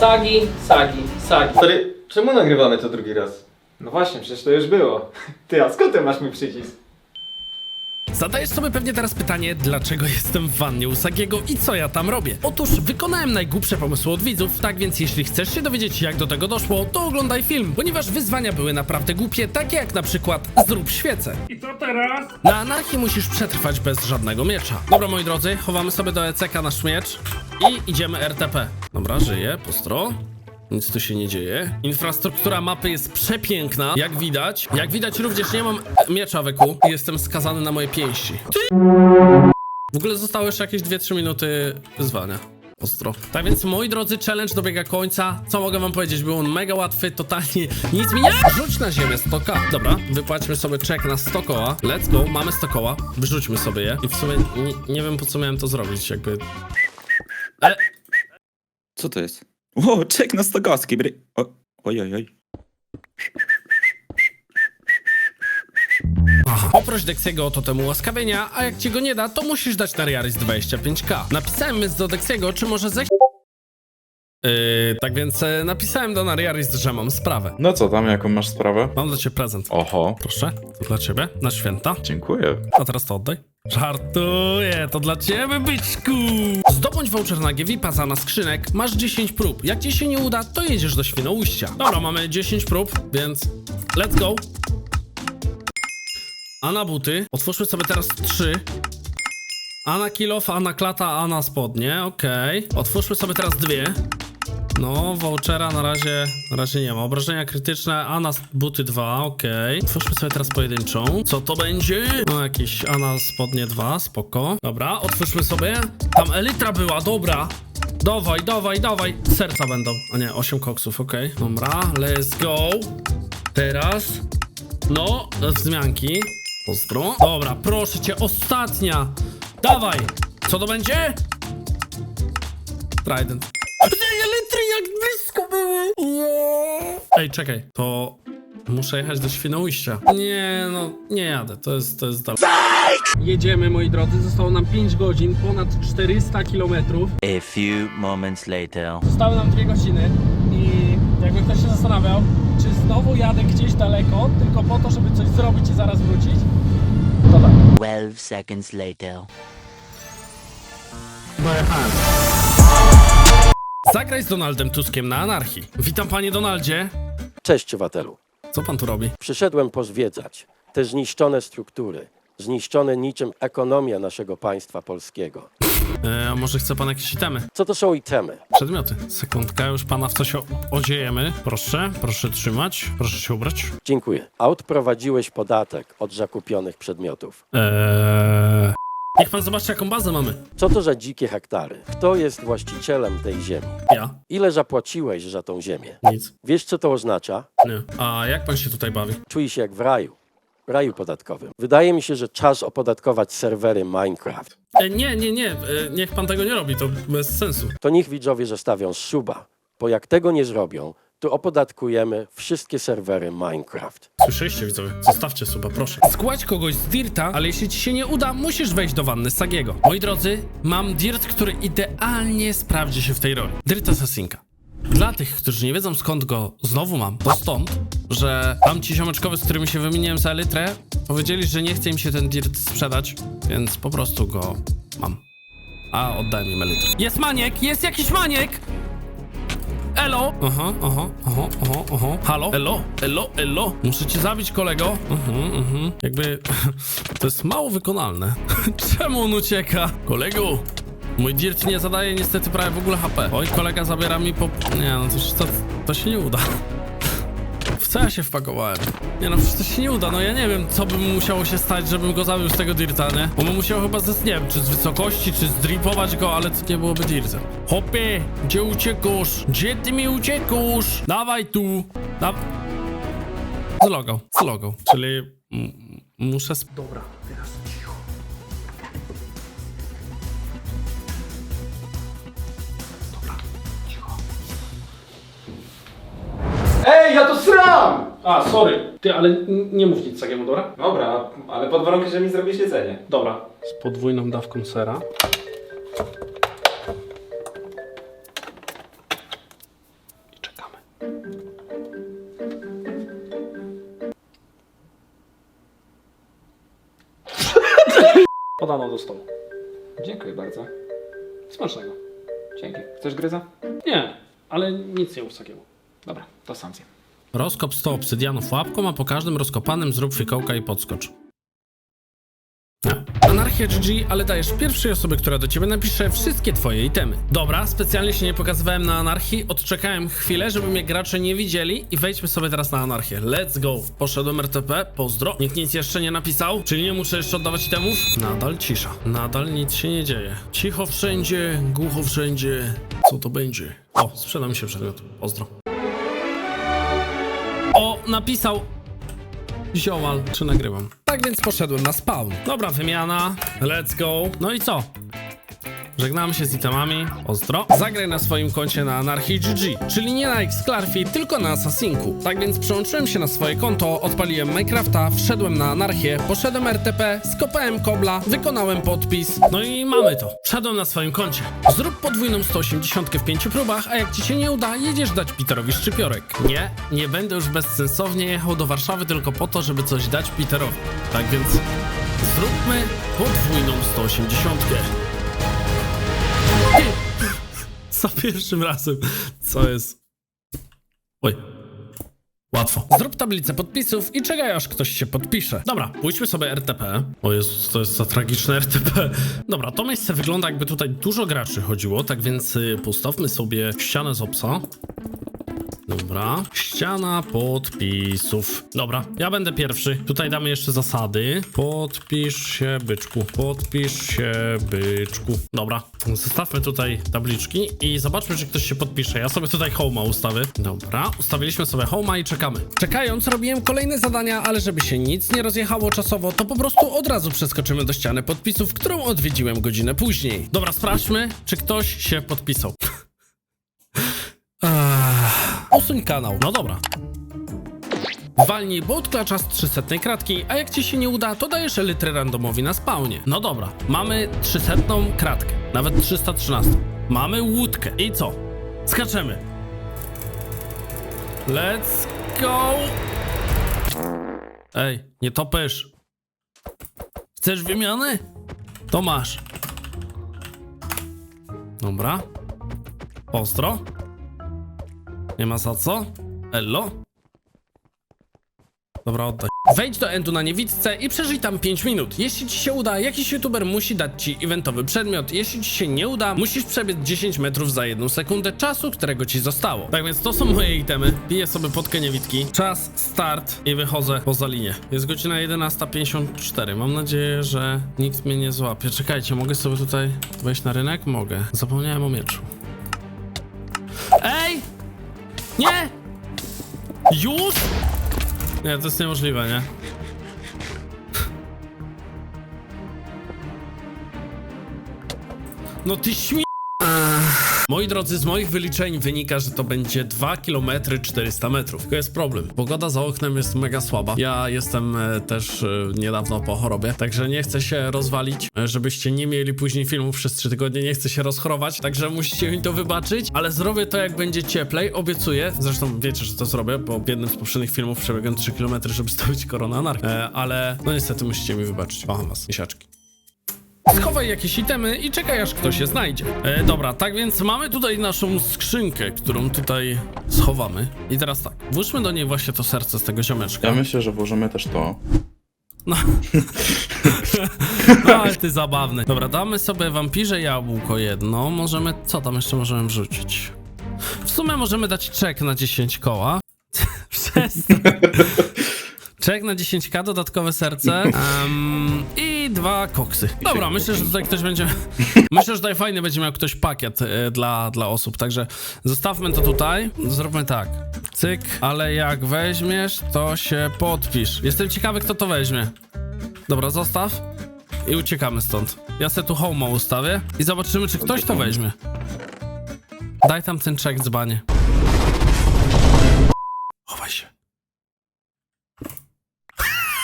Sagi, sagi, sagi. Stary, czemu nagrywamy to drugi raz? No właśnie, przecież to już było. Ty, a skąd ty masz mój przycisk? Zadajesz sobie pewnie teraz pytanie, dlaczego jestem w wannie u Sagiego i co ja tam robię? Otóż wykonałem najgłupsze pomysły od widzów, tak więc jeśli chcesz się dowiedzieć jak do tego doszło, to oglądaj film, ponieważ wyzwania były naprawdę głupie, takie jak na przykład zrób świecę. I co teraz? Na anarchii musisz przetrwać bez żadnego miecza. Dobra moi drodzy, chowamy sobie do ECK nasz miecz i idziemy RTP. Dobra, żyje, postro. Nic tu się nie dzieje. Infrastruktura mapy jest przepiękna, jak widać. Jak widać również nie mam miecza weku jestem skazany na moje pięści. Ty- W ogóle zostały jeszcze jakieś 2-3 minuty wyzwania. Ostro. Tak więc, moi drodzy, challenge dobiega końca. Co mogę wam powiedzieć? Był on mega łatwy, totalnie nic mi nie... Rzuć na ziemię 100 koła. Dobra, wypłaćmy sobie czek na 100 koła. Let's go, mamy 100 koła. Wyrzućmy sobie je. I w sumie nie, wiem po co miałem to zrobić, jakby... E, Co to jest? O, czek na Stogowski. Bry... O, oj, oj, oj. Poproś Dexiego o to temu łaskawienia, a jak ci go nie da, to musisz dać na Riaris 25k. Napisałem więc do Dexiego, czy może zech... Yy, tak więc e, napisałem do Nariaris, że mam sprawę. No co tam, jaką masz sprawę? Mam dla ciebie prezent. Oho, Proszę, to dla ciebie, na święta. dziękuję. A teraz to oddaj. Żartuję, to dla ciebie, byczku! Zdobądź voucher na GVPA za na skrzynek, masz 10 prób. Jak ci się nie uda, to jedziesz do Świnoujścia. Dobra, mamy 10 prób, więc let's go. A na buty, otwórzmy sobie teraz 3. A na kilof, a na klata, a na spodnie, okej. Otwórzmy sobie teraz dwie. No, vouchera na razie, na razie nie ma. Obrażenia krytyczne, a na buty 2, okej. Otwórzmy sobie teraz pojedynczą. Co to będzie? No, jakieś a na spodnie 2, spoko. Dobra, otwórzmy sobie. Tam elitra była, dobra. Dawaj, dawaj, dawaj. Serca będą. A nie, 8 koksów, okej. Dobra, let's go. Teraz. No, wzmianki. Pozdro. Dobra, proszę cię, ostatnia. Dawaj. Co to będzie? Trident. Jak blisko były! Nie. Ej, czekaj, to muszę jechać do Świnoujścia. Nie, no, nie jadę, to jest, to jest dalej. Jedziemy, moi drodzy, zostało nam 5 godzin, ponad 400 kilometrów. A few moments later. Zostały nam 2 godziny i jakby ktoś się zastanawiał, czy znowu jadę gdzieś daleko, tylko po to, żeby coś zrobić i zaraz wrócić, to tak. 12 seconds later. Zagraj z Donaldem Tuskiem na anarchii. Witam panie Donaldzie. Cześć, obywatelu. Co pan tu robi? Przyszedłem pozwiedzać te zniszczone struktury, zniszczone niczym ekonomia naszego państwa polskiego. E, a może chce pan jakieś itemy? Co to są itemy? Przedmioty. Sekundka, już pana w coś o- odziejemy. Proszę, proszę trzymać, proszę się ubrać. Dziękuję. A odprowadziłeś podatek od zakupionych przedmiotów. Eee... Niech pan zobaczy, jaką bazę mamy. Co to za dzikie hektary? Kto jest właścicielem tej ziemi? Ja? Ile zapłaciłeś za tą ziemię? Nic. Wiesz, co to oznacza? Nie. A jak pan się tutaj bawi? Czuję się jak w raju. Raju podatkowym. Wydaje mi się, że czas opodatkować serwery Minecraft. E, nie, nie, nie. E, niech pan tego nie robi, to bez sensu. To niech widzowie zostawią suba, bo jak tego nie zrobią, to opodatkujemy wszystkie serwery Minecraft. Słyszeliście widzowie? Zostawcie suba, proszę. Składź kogoś z Dirta, ale jeśli ci się nie uda, musisz wejść do wanny Sagiego. Moi drodzy, mam Dirt, który idealnie sprawdzi się w tej roli. Dirt Assassinka. Dla tych, którzy nie wiedzą skąd go znowu mam, to stąd, że tamci ziomeczkowie, z którymi się wymieniłem za litrę, powiedzieli, że nie chce im się ten Dirt sprzedać, więc po prostu go mam. A oddałem im elitrę. Jest maniek! Jest jakiś maniek! Elo! Aha, aha, aha, aha, aha. Halo? Elo, elo, elo. Muszę cię zabić, kolego. Mhm, mhm. Jakby to jest mało wykonalne. Czemu on ucieka? Kolego! Mój dirt nie zadaje niestety prawie w ogóle HP. Oj, kolega zabiera mi po... Nie, no to, to, to się nie uda. W co ja się wpakowałem? Nie no, przecież to się nie uda, no ja nie wiem, co by mu musiało się stać, żebym go zabił z tego dirta, nie? Bo mu musiał chyba, ze, nie wiem, czy z wysokości, czy zdripować go, ale to nie byłoby dirtem. Hopie, gdzie uciekasz? Gdzie ty mi uciekasz? Dawaj tu! Da... Zlogał, zlogał, czyli m- muszę... Sp- Dobra, teraz Ej, ja to sram! A, sorry. Ty, ale n- nie mów nic takiemu, dobra? Dobra, ale pod warunkiem, że mi zrobisz jedzenie. Dobra. Z podwójną dawką sera. Podano do stołu. Dziękuję bardzo. Smacznego. Dzięki. Chcesz gryza? Nie, ale nic nie mów takiego. Dobra, to sam zjem. Rozkop 100 obsydianów łapką, a po każdym rozkopanym zrób fikołka i podskocz. Anarchia GG, ale dajesz pierwszej osobie, która do ciebie napisze wszystkie twoje itemy. Dobra, specjalnie się nie pokazywałem na anarchii, odczekałem chwilę, żeby mnie gracze nie widzieli i wejdźmy sobie teraz na anarchię. Let's go. Poszedłem RTP, pozdro. Nikt nic jeszcze nie napisał, czyli nie muszę jeszcze oddawać itemów. Nadal cisza. Nadal nic się nie dzieje. Cicho wszędzie, głucho wszędzie. Co to będzie? O, sprzeda mi się przedmiot. Pozdro. Napisał Ziomal, czy nagrywam? Tak więc poszedłem na spawn. Dobra, wymiana. Let's go. No i co? Żegnamy się z itemami. Pozdro. Zagraj na swoim koncie na Anarchii GG, czyli nie na Xclarfie, tylko na Assasinku. Tak więc przełączyłem się na swoje konto, odpaliłem Minecrafta, wszedłem na Anarchię, poszedłem RTP, skopałem kobla, wykonałem podpis, no i mamy to. Wszedłem na swoim koncie. Zrób podwójną 180 w pięciu próbach, a jak ci się nie uda, jedziesz dać Peterowi szczypiorek. Nie, nie będę już bezsensownie jechał do Warszawy tylko po to, żeby coś dać Peterowi. Tak więc zróbmy podwójną 180. Za pierwszym razem. Co jest? Oj. Łatwo. Zrób tablicę podpisów i czekaj aż ktoś się podpisze. Dobra, pójdźmy sobie RTP. O Jezus, to jest za tragiczne RTP. Dobra, to miejsce wygląda jakby tutaj dużo graczy chodziło, tak więc y, postawmy sobie ścianę z obsa. Dobra, ściana podpisów. Dobra, ja będę pierwszy. Tutaj damy jeszcze zasady. Podpisz się, byczku. Podpisz się, byczku. Dobra, zostawmy tutaj tabliczki i zobaczmy, czy ktoś się podpisze. Ja sobie tutaj homa ustawię. Dobra, ustawiliśmy sobie homa i czekamy. Czekając, robiłem kolejne zadania, ale żeby się nic nie rozjechało czasowo, to po prostu od razu przeskoczymy do ściany podpisów, którą odwiedziłem godzinę później. Dobra, sprawdźmy, czy ktoś się podpisał. Ach, usuń kanał. No dobra. Walnij bolt klacza z 300 kratki, a jak ci się nie uda, to dajesz elytrę randomowi na spawnie. No dobra, mamy 300 kratkę, nawet 313. Mamy łódkę. I co? Skaczemy. Let's go! Ej, nie topesz. Chcesz wymiany? To masz. Dobra. Ostro. Nie ma za co? Ello? Dobra, oddaj. Wejdź do endu na niewidce i przeżyj tam 5 minut. Jeśli ci się uda, jakiś youtuber musi dać ci eventowy przedmiot. Jeśli ci się nie uda, musisz przebiec 10 metrów za jedną sekundę czasu, którego ci zostało. Tak więc to są moje itemy. Piję sobie potkę niewidki. Czas, start i wychodzę poza linię. Jest godzina 11.54. Mam nadzieję, że nikt mnie nie złapie. Czekajcie, mogę sobie tutaj wejść na rynek? Mogę. Zapomniałem o mieczu. Ej! Nie! Już? Nie, to jest niemożliwe, nie? No ty śmie... Moi drodzy, z moich wyliczeń wynika, że to będzie 2 km 400 metrów. Tylko jest problem. Pogoda za oknem jest mega słaba. Ja jestem e, też e, niedawno po chorobie, także nie chcę się rozwalić, e, żebyście nie mieli później filmów przez 3 tygodnie. Nie chcę się rozchorować, także musicie mi to wybaczyć, ale zrobię to jak będzie cieplej, obiecuję. Zresztą wiecie, że to zrobię, bo w jednym z poprzednich filmów przebiegłem 3 km, żeby stawić korona anarchii. E, ale no niestety musicie mi wybaczyć. Kocham was, misiaczki. Schowaj jakieś itemy i czekaj aż ktoś je znajdzie. E, dobra, tak więc mamy tutaj naszą skrzynkę, którą tutaj schowamy. I teraz tak, włóżmy do niej właśnie to serce z tego ziomeczka. Ja myślę, że włożymy też to. No. no ale ty zabawny. Dobra, damy sobie wampirze jabłko jedno. Możemy, co tam jeszcze możemy wrzucić? W sumie możemy dać czek na 10 koła. Przestań. Czek na 10k, dodatkowe serce em, i dwa koksy. Dobra, myślę, że tutaj ktoś będzie. Myślę, że tutaj fajny będzie miał ktoś pakiet e, dla, dla osób, także zostawmy to tutaj. Zróbmy tak. Cyk, ale jak weźmiesz, to się podpisz. Jestem ciekawy, kto to weźmie. Dobra, zostaw i uciekamy stąd. Ja se tu homo ustawię i zobaczymy, czy ktoś to weźmie. Daj tam ten czek dzbanie. Chowaj się.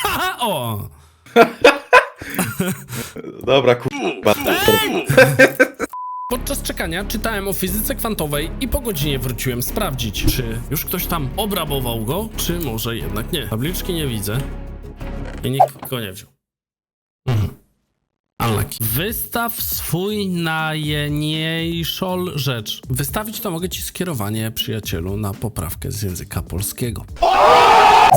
Haha, o! Dobra, kurwa. Podczas czekania czytałem o fizyce kwantowej i po godzinie wróciłem sprawdzić, czy już ktoś tam obrabował go, czy może jednak nie. Tabliczki nie widzę i nikt go nie wziął. Mhm. Unlucky. Wystaw swój najniejszą rzecz. Wystawić to mogę ci skierowanie, przyjacielu, na poprawkę z języka polskiego.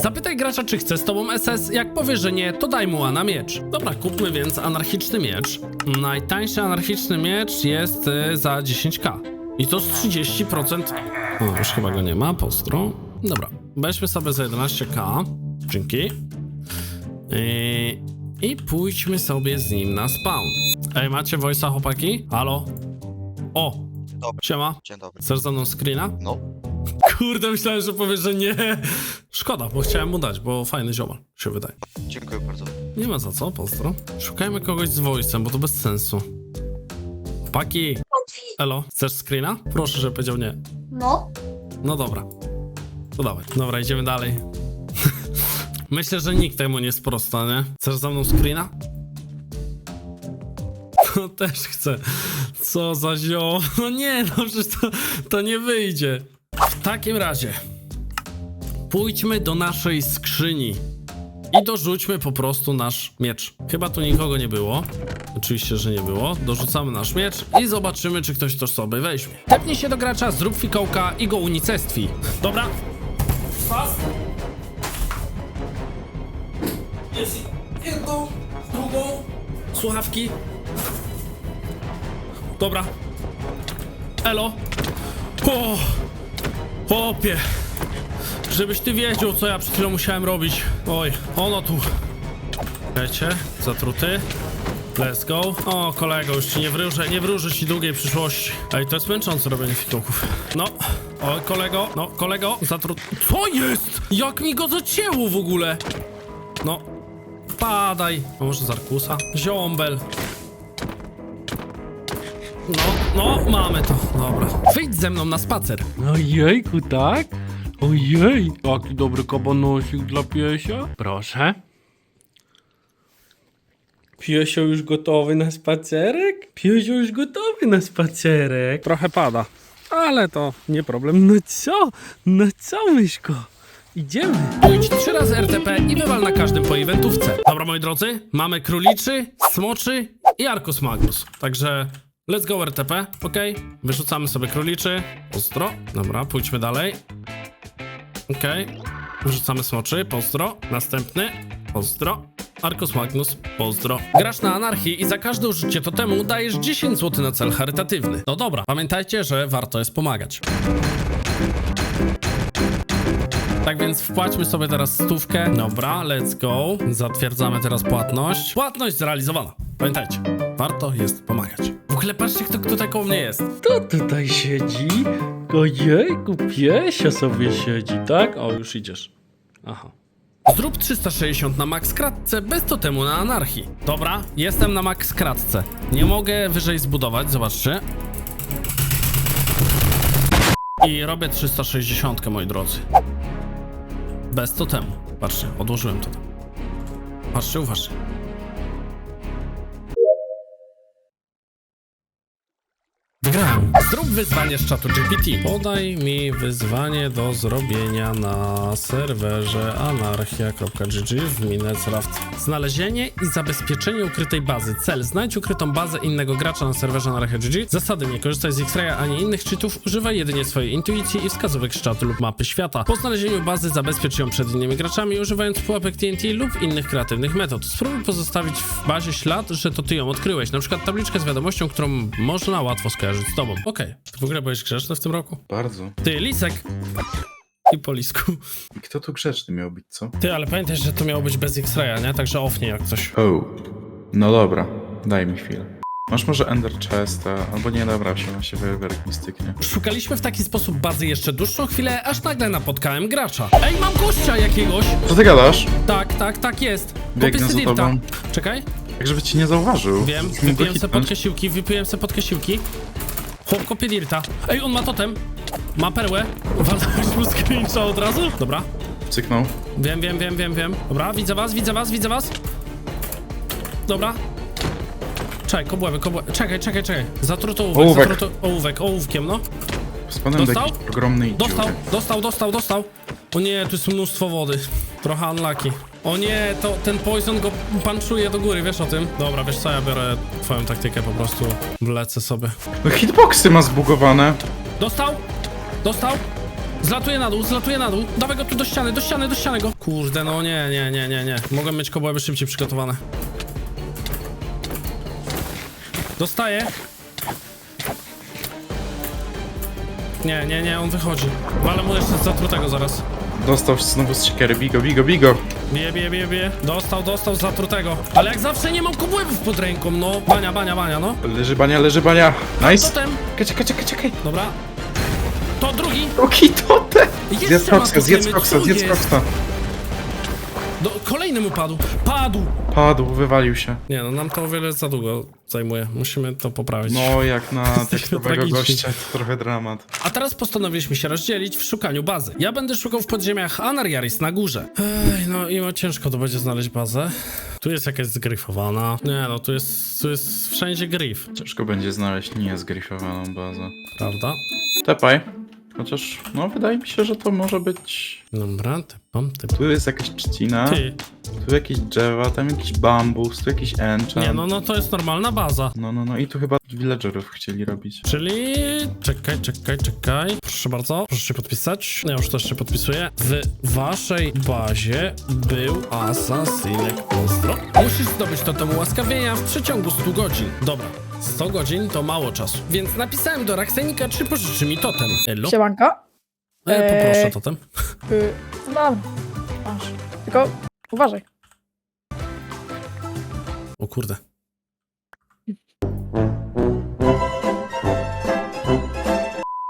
Zapytaj gracza, czy chce z tobą SS. Jak powie, że nie, to daj mu A na miecz. Dobra, kupmy więc anarchiczny miecz. Najtańszy anarchiczny miecz jest y, za 10k. I to z 30%. O, już chyba go nie ma, postro. Dobra, weźmy sobie za 11k. Dzięki. Yy, I pójdźmy sobie z nim na spawn. Ej, macie voice'a, chłopaki? Halo? O! Dobry. Siema. Dzień dobry. Chcesz ze mną screena? No, Kurde, myślałem, że powiesz, że nie. Szkoda, bo chciałem mu dać, bo fajny ziomal, się wydaje. dziękuję bardzo. Nie ma za co, pozdro. Szukajmy kogoś z voice'em, bo to bez sensu. Chłopaki! Elo, chcesz screena? Proszę, żeby powiedział nie. No, No dobra. To dawaj. Dobra, idziemy dalej. Myślę, że nikt temu nie sprosta, nie? Chcesz ze mną screena? No też chcę. Co za zioło. No nie, no przecież to, to nie wyjdzie. W takim razie pójdźmy do naszej skrzyni i dorzućmy po prostu nasz miecz. Chyba tu nikogo nie było. Oczywiście, że nie było. Dorzucamy nasz miecz i zobaczymy, czy ktoś to sobie weźmie. Tepnij się do gracza, zrób fikołka i go unicestwij. Dobra. Pas. Jest jedną, drugą. Słuchawki. Dobra. Elo. O! Chłopie. Żebyś ty wiedział, co ja przed chwilą musiałem robić. Oj, ono tu. Wiecie, zatruty. Let's go. O, kolego, już ci nie wróżę, nie wróżę ci długiej przyszłości. Ej, to jest męczące robienie fikołków. No. Oj, kolego, no, kolego, zatrut... Co jest? Jak mi go zacięło w ogóle? No. Padaj. A może z Arkusa? Ziombel. No, no, mamy to. Dobra. Wyjdź ze mną na spacer. Ojejku, tak? Ojej, jaki dobry kabanosik dla piesia. Proszę. Piesio już gotowy na spacerek? Piesio już gotowy na spacerek. Trochę pada, ale to nie problem. No co? No co, myszko? Idziemy. Pójdź trzy razy RTP i wywal na każdym po eventówce. Dobra, moi drodzy, mamy króliczy, smoczy i Arcus Magnus. Także let's go RTP, ok? Wyrzucamy sobie króliczy. Pozdro. Dobra, pójdźmy dalej. Ok. Wyrzucamy smoczy, pozdro. Następny, pozdro. Arcus Magnus, pozdro. Grasz na anarchii i za każde użycie totemu dajesz 10 zł na cel charytatywny. No dobra, pamiętajcie, że warto jest pomagać. Tak więc wpłaćmy sobie teraz stówkę. Dobra, let's go. Zatwierdzamy teraz płatność. Płatność zrealizowana. Pamiętajcie, warto jest pomagać. W ogóle patrzcie, kto, kto taką mnie jest. Kto tutaj siedzi? Ojejku, piesio sobie siedzi, tak? O, już idziesz. Aha. Zrób 360 na max kratce bez totemu na anarchii. Dobra, jestem na max kratce. Nie mogę wyżej zbudować, zobaczcie. I robię 360, moi drodzy. Bez totemu. Patrzcie, odłożyłem to. Patrzcie, uważajcie. Zrób wyzwanie z czatu GPT. Podaj mi wyzwanie do zrobienia na serwerze anarchia.gg w Minecraft. Znalezienie i zabezpieczenie ukrytej bazy. Cel. Znajdź ukrytą bazę innego gracza na serwerze anarchia.gg. Zasady. Nie korzystaj z X-Raya ani innych cheatów. Używaj jedynie swojej intuicji i wskazówek z czatu lub mapy świata. Po znalezieniu bazy zabezpiecz ją przed innymi graczami używając pułapek TNT lub innych kreatywnych metod. Spróbuj pozostawić w bazie ślad, że to ty ją odkryłeś. Na przykład tabliczkę z wiadomością, którą można łatwo skojarzyć z tobą. Okej. Ty w ogóle byłeś grzeczny w tym roku? Bardzo. Ty, Lisek. I po lisku. I kto tu grzeczny miał być, co? Ty, ale pamiętaj, że to miało być bez X-Raya, nie? Także offnie jak coś. O, no dobra, daj mi chwilę. Masz może Ender Chesta, albo nie, dobra, się się wywerek mi styknie. Szukaliśmy w taki sposób bazy jeszcze dłuższą chwilę, aż nagle napotkałem gracza. Ej, mam gościa jakiegoś! Co ty gadasz? Tak, tak, tak jest. Biegnę Popisy za Dirta. tobą. Czekaj. Jak żeby cię nie zauważył. Wiem, go wypiłem sobie hitnąć. podkasiłki, wypiłem sobie podkasiłki. Chłop kopie Dirta. Ej, on ma totem. Ma perłę. Walnąłeś mu screensha od razu? Dobra. Cyknął. Wiem, wiem, wiem, wiem, wiem. Dobra, widzę was, widzę was, widzę was. Dobra. Czekaj, kobłęby, kobłęby. Czekaj, czekaj, czekaj. Zatruto ołówek, Ołówek. zatruto ołówek, ołówkiem, no. Spadłem do Dostał? jakiejś ogromnej Dostał, dziury. dostał, dostał, dostał. O nie, tu jest mnóstwo wody. Trochę unlucky. O nie, to ten poison go punchuje do góry, wiesz o tym? Dobra, wiesz co, ja biorę twoją taktykę, po prostu wlecę sobie. No hitboxy ma zbugowane. Dostał! Dostał! Zlatuje na dół, zlatuje na dół. Dawaj go tu do ściany, do ściany, do ściany go. Kurde, no nie, nie, nie, nie, nie. Mogłem mieć kobłęby szybciej przygotowane. Dostaje. Nie, nie, nie, on wychodzi. Ale mu jeszcze zatrutego zaraz. Dostał znowu z siekiery. Bigo, bigo, bigo. Bije, bije, bije, bije. Dostał, dostał zatrutego. Ale jak zawsze nie mam kobłębów pod ręką, no. Bania, bania, bania, no. Leży bania, leży bania. Nice. Totem. Czekaj, czekaj, czekaj. Dobra. To drugi. Oki, totem. Zjedz koksa, zjedz co zjedz jest? Do, kolejny mu padł. Padł! Padł, wywalił się. Nie no, nam to o wiele za długo zajmuje. Musimy to poprawić. No, jak na Jesteśmy tekstowego tragiczni. gościa, to trochę dramat. A teraz postanowiliśmy się rozdzielić w szukaniu bazy. Ja będę szukał w podziemiach, a Nariaris na górze. Ej, no i no, ciężko to będzie znaleźć bazę. Tu jest jakaś zgryfowana. Nie no, tu jest, tu jest wszędzie gryf, Ciężko będzie znaleźć niezgrifowaną bazę. prawda? Tepaj. Chociaż, no, wydaje mi się, że to może być... Dobra, typam, typam. Tu jest jakaś trzcina, Ty, tu jakieś drzewa, tam jakiś bambus, tu jakiś enchant. nie no, no to jest normalna baza. No, no, no i tu chyba villagerów chcieli robić. Czyli... Czekaj, czekaj, czekaj. Proszę bardzo, proszę się podpisać. Ja już też się podpisuję. W waszej bazie był asasinek ostro. Musisz zdobyć totem ułaskawienia w przeciągu 100 godzin. Dobra. 100 godzin to mało czasu, więc napisałem do Raksenika, czy pożyczy mi totem. Elo? Siemanko. E, poproszę Eee. totem. Y, mam. Masz. Tylko uważaj. O kurde.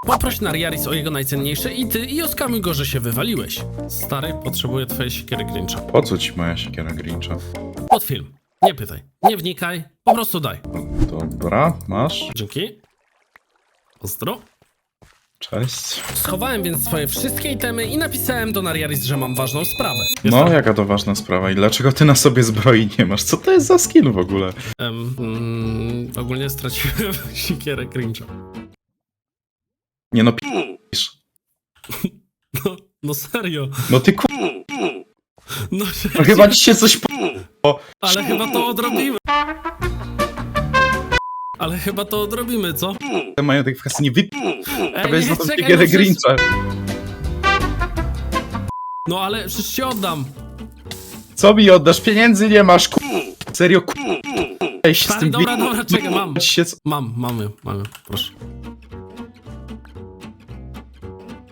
Poproś Nariaris o jego najcenniejsze i ty i oskamuj go, że się wywaliłeś. Stary, potrzebuję twojej siekiery Grincha. Po co ci moja siekiera Grincha? Pod film. Nie pytaj, nie wnikaj, po prostu daj. Dobra, masz. Dzięki. Ostro. Cześć. Schowałem więc swoje wszystkie itemy i napisałem do Nariaris, że mam ważną sprawę. No, jaka to ważna sprawa i dlaczego ty na sobie zbroi nie masz? Co to jest za skill w ogóle? Em, mm, ogólnie straciłem siekierę Grincha. Nie no, p***sz. No, no serio. No ty ku... No, No chyba ci się coś p... Ale chyba to odrobimy. Ale chyba to odrobimy, co? Ten majątek w kasynie wyp... Ej, Weź za tą no przecież- Grincha. No ale przecież się oddam. Co mi oddasz? Pieniędzy nie masz, ku... Serio. Ej, się z Tak, tym dobra, wi- dobra, czekaj, mam. Ci się... co- Mam, mamy, mamy, proszę.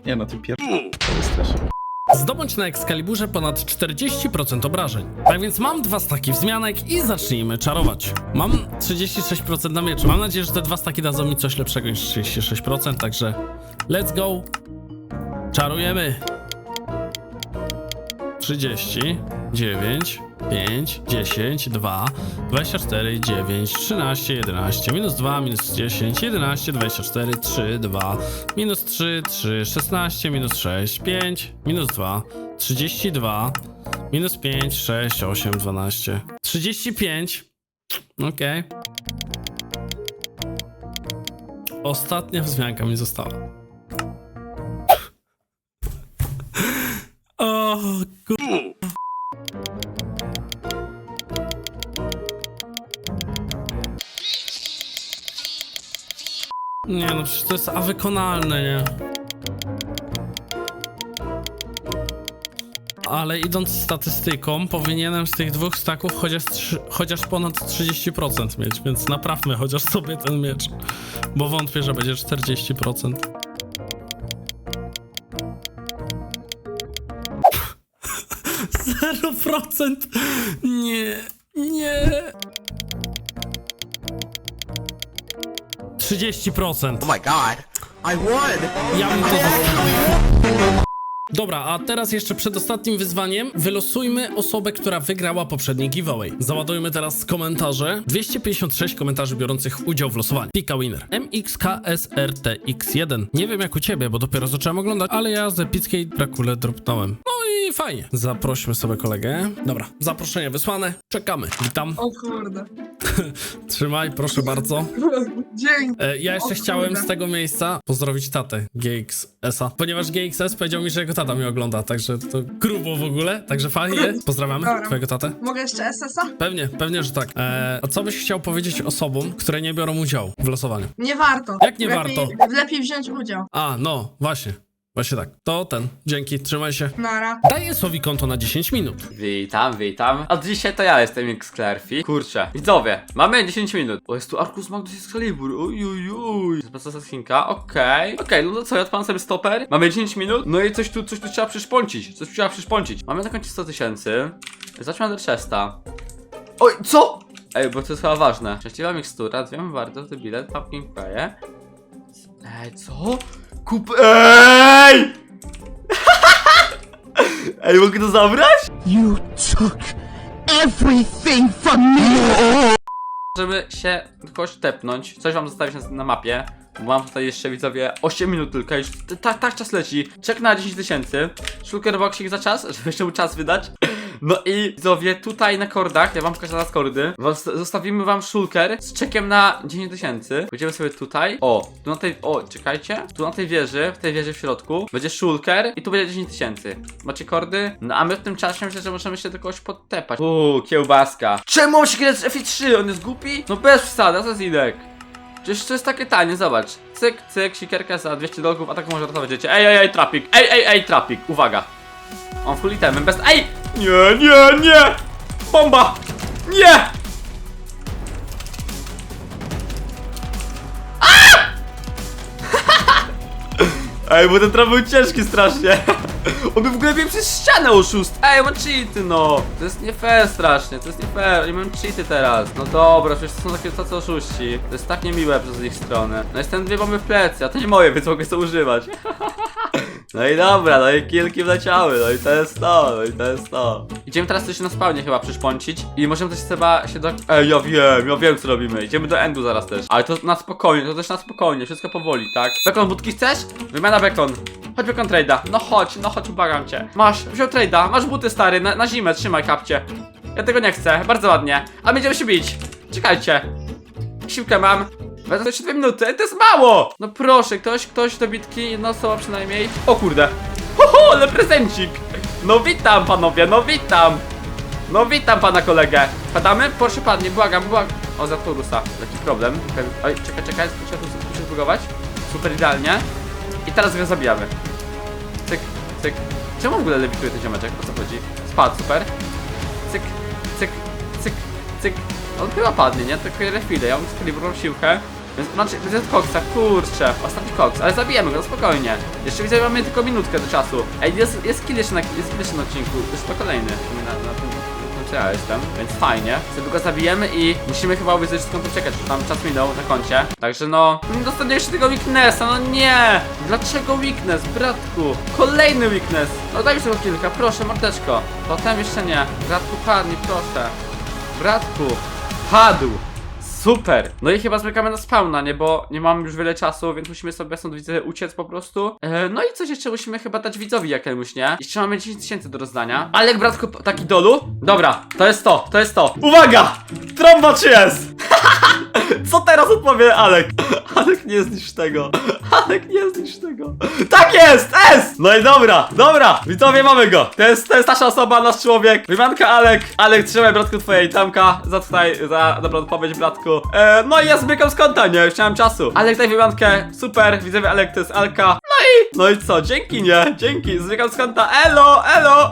Nie no, ty pier... jesteś. Zdobądź na Excaliburze ponad 40% obrażeń. Tak więc mam dwa staki wzmianek i zacznijmy czarować. Mam 36% na mieczu. Mam nadzieję, że te dwa staki dadzą mi coś lepszego niż 36%, także let's go. Czarujemy. 30, 9, 5, 10, 2, 24, 9, 13, 11, minus 2, minus 10, 11, 24, 3, 2, minus 3, 3, 16, minus 6, 5, minus 2, 32, minus 5, 6, 8, 12, 35. Okej. Ostatnia wzmianka mi została. O, kur... to jest a wykonalne, nie? Ale idąc statystyką, powinienem z tych dwóch staków chociaż, chociaż ponad 30% mieć, więc naprawmy chociaż sobie ten miecz. Bo wątpię, że będzie 40%. Zero procent! Nie. 30%. Oh my god. I won! Ja bym to. Dobra, a teraz jeszcze przed ostatnim wyzwaniem wylosujmy osobę, która wygrała poprzedni giveaway. Załadujmy teraz komentarze. 256 komentarzy biorących udział w losowaniu. Pika winner. MXKSRTX1. Nie wiem jak u ciebie, bo dopiero zacząłem oglądać, ale ja z epickiej Drakule dropnąłem. No i fajnie. Zaprośmy sobie kolegę. Dobra, zaproszenie wysłane. Czekamy. Witam. O kurde. Trzymaj, proszę bardzo. Dzięki. E, ja jeszcze O chciałem kurde. z tego miejsca pozdrowić tatę GXS-a, ponieważ GXS powiedział mi, że jego tata mnie ogląda, także to grubo w ogóle, także fajnie. Pozdrawiamy Dobra. twojego tatę. Mogę jeszcze SS-a? Pewnie, pewnie, że tak. E, a co byś chciał powiedzieć osobom, które nie biorą udziału w losowaniu? Nie warto. Jak nie warto? Lepiej wziąć udział. A, no, właśnie. Właśnie tak. To ten. Dzięki, trzymaj się. Nara. Daję Sowi konto na 10 minut. Witam, witam. A dzisiaj to ja jestem Xclarfi. Kurczę, widzowie, mamy 10 minut. O, jest tu Arcus Magnus Excalibur. Oj, oj, oj. Zbaca Saskinka, okej. Okej, no to co, ja odpalam sobie stoper. Mamy 10 minut. No i coś tu, coś tu trzeba przyszpącić. Coś trzeba przyszpącić. Mamy na koncie 100 tysięcy. Zacznę od chesta. Oj, co? Ej, bo to jest chyba ważne. Szczęśliwa mikstura, dwie warto, to bilet, pumpkin praje. Ej, co? Kup... Ej! Ej, mogę to zabrać? Żeby się kogoś tepnąć, coś wam zostawić na, na mapie. Bo mam tutaj jeszcze widzowie 8 minut tylko, już t- tak, tak czas leci. Czek na 10 tysięcy. Shulker boxik za czas, żeby jeszcze mu czas wydać. No i widzowie, tutaj na kordach, ja wam pokażę teraz kordy. Zostawimy wam shulker z czekiem na 10 tysięcy. Będziemy sobie tutaj. O, tu na tej. O, czekajcie. Tu na tej wieży, w tej wieży w środku, będzie shulker i tu będzie 10 tysięcy. Macie kordy? No a my w tym czasie myślę, że możemy się do kogoś podtepać. Uuu, kiełbaska. Czemu on się z F3? On jest głupi? No bez wsady, asasynek. Przecież to jest takie tanie, zobacz. Cyk, cyk, sikierka za 200 dolków, a tak może ratować życie. Ej, ej, ej, trapik. Ej, ej, ej, trapik. Uwaga. On full itemem, bez... Ej! Nie, nie, nie! Bomba! Nie! Ej, bo ten trap był ciężki strasznie. On w ogóle biegł przez ścianę oszust. Ej, mam cheaty no. To jest nie fair strasznie, to jest nie fair. Nie mam cheaty teraz. No dobra, przecież to są takie tacy oszuści. To jest tak niemiłe przez ich stronę. No jestem dwie bomby w plecy, a to nie moje, więc mogę to używać. No i dobra, no i kilki wleciały, no i to jest to, no i to jest to. Idziemy teraz coś na spawnie chyba przyszpącić i możemy też chyba się do... Ej, ja wiem, ja wiem co robimy. Idziemy do endu zaraz też. Ale to na spokojnie, to też na spokojnie, wszystko powoli, tak? Bekon budki chcesz? Wymiana bekon. Chodź bekon trade'a. No chodź, no chodź, ubagam cię. Masz, wziął trade'a, masz buty stary, na, na zimę, trzymaj kapcie. Ja tego nie chcę, bardzo ładnie. A będziemy się bić. Czekajcie. Siłkę mam. Będę jeszcze dwie minuty, to jest mało! No proszę, ktoś, ktoś do bitki, jedna osoba przynajmniej. O kurde. Ho, ho, ale prezencik! No witam panowie, no witam! No witam pana kolegę. Padamy? Proszę padnie, błagam, błagam. O, za Turusa. Taki problem. Oj, czekaj, czekaj, muszę tu muszę zbugować. Super idealnie. I teraz go zabijamy. Cyk, cyk. Czemu w ogóle lewituje ten ziomeczek? O co chodzi? Spadł, super. Cyk, cyk, cyk, cyk. On chyba padnie, nie? Tylko chwilę. Ja mam skalibrową siłkę. Znaczy, jest koksa, kurczę. Ostatni koks, ale zabijemy go, no spokojnie. Jeszcze widzę, mamy tylko minutkę do czasu. Ej, jest, jest kill jeszcze na, jest jeszcze na odcinku. Jest to kolejny. Na, na tym, ja jestem. Więc fajnie. Sobie go zabijemy i musimy chyba obejrzeć skąd uciekać, bo tam czas minął na koncie. Także no, nie jeszcze tego weaknessa, no nie! Dlaczego weakness, bratku? Kolejny weakness! No daj mi tego kilka, proszę, mordeczko. Potem jeszcze nie. Bratku, padnij, proszę. Bratku, padł! Super! No i chyba zmykamy na spawna, nie? Bo nie mamy już wiele czasu, więc musimy sobie stąd widzę uciec po prostu. E, no i coś jeszcze musimy chyba dać widzowi jakiemuś, nie? Jeszcze mamy 10 tysięcy do rozdania. Ale bratku, taki dolu? Dobra, to jest to, to jest to. Uwaga! Trąba czy jest? Co teraz odpowie Alek? Alek nie zniszcz tego. Alek nie zniszcz tego. Tak jest! S! No i dobra, dobra. Widzowie mamy go. To jest, to jest nasza osoba, nasz człowiek. Wymanka Alek. Alek, trzymaj bratku twojej tamka. Za tutaj, za dobrą odpowiedź bratku. E, no i ja zbykam z konta, nie? Już nie mam czasu. Alek daj wymankę. Super. Widzowie Alek to jest Alka. No i, no i co? Dzięki, nie? Dzięki. Zbykam z konta. Elo, elo.